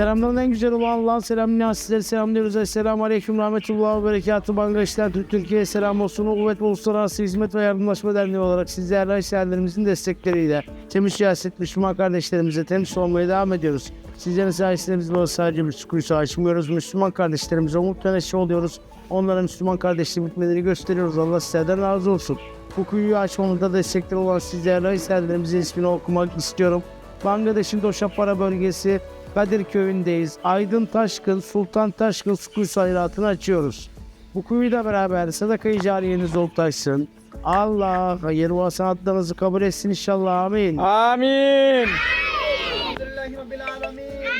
Selamların en güzel olan Allah'ın selamını sizlere selamlıyoruz. Esselamu Aleyküm Rahmetullah ve Berekatuhu Bangladeş'ten Türk Türkiye'ye selam olsun. Kuvvet ve Uluslararası Hizmet ve Yardımlaşma Derneği olarak sizler Raysel destekleriyle temiz siyaset Müslüman kardeşlerimize temiz olmaya devam ediyoruz. Sizlerin sayesinde biz böyle sadece kuyusu açmıyoruz. Müslüman kardeşlerimize umut neşe oluyoruz. Onlara Müslüman kardeşliği bitmelerini gösteriyoruz. Allah sizlerden razı olsun. Bu kuyuyu açmamızda destekleri olan sizler Raysellerimizin ismini okumak istiyorum. Bangladeş'in Doşapara bölgesi Kadir Köyü'ndeyiz. Aydın Taşkın, Sultan Taşkın su kuyusu açıyoruz. Bu kuyuyla beraber sadaka-i cariyeniz oltaşsın. Allah hayır ve sanatlarınızı kabul etsin inşallah. Amin. Amin.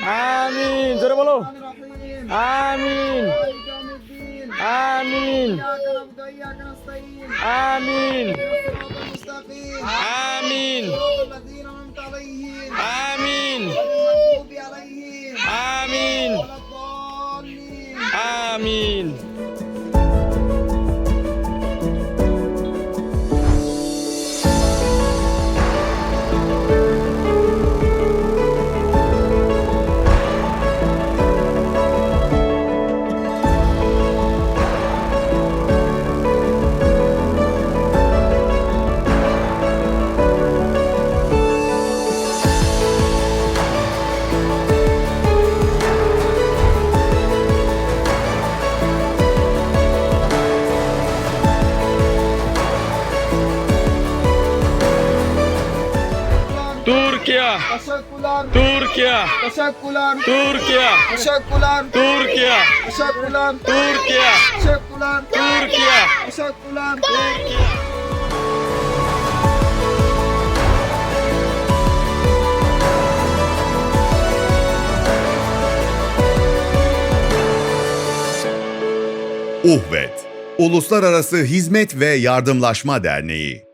Amin. Söyle bolo. Amin. Amin. Amin. Amin Türkiye. Teşekkürler. Türkiye. Teşekkürler. Türkiye. Teşekkürler. Türkiye. Teşekkürler. Türkiye. Teşekkürler. Türkiye. Teşekkürler. Türkiye. Uhvet Uluslararası Hizmet ve Yardımlaşma Derneği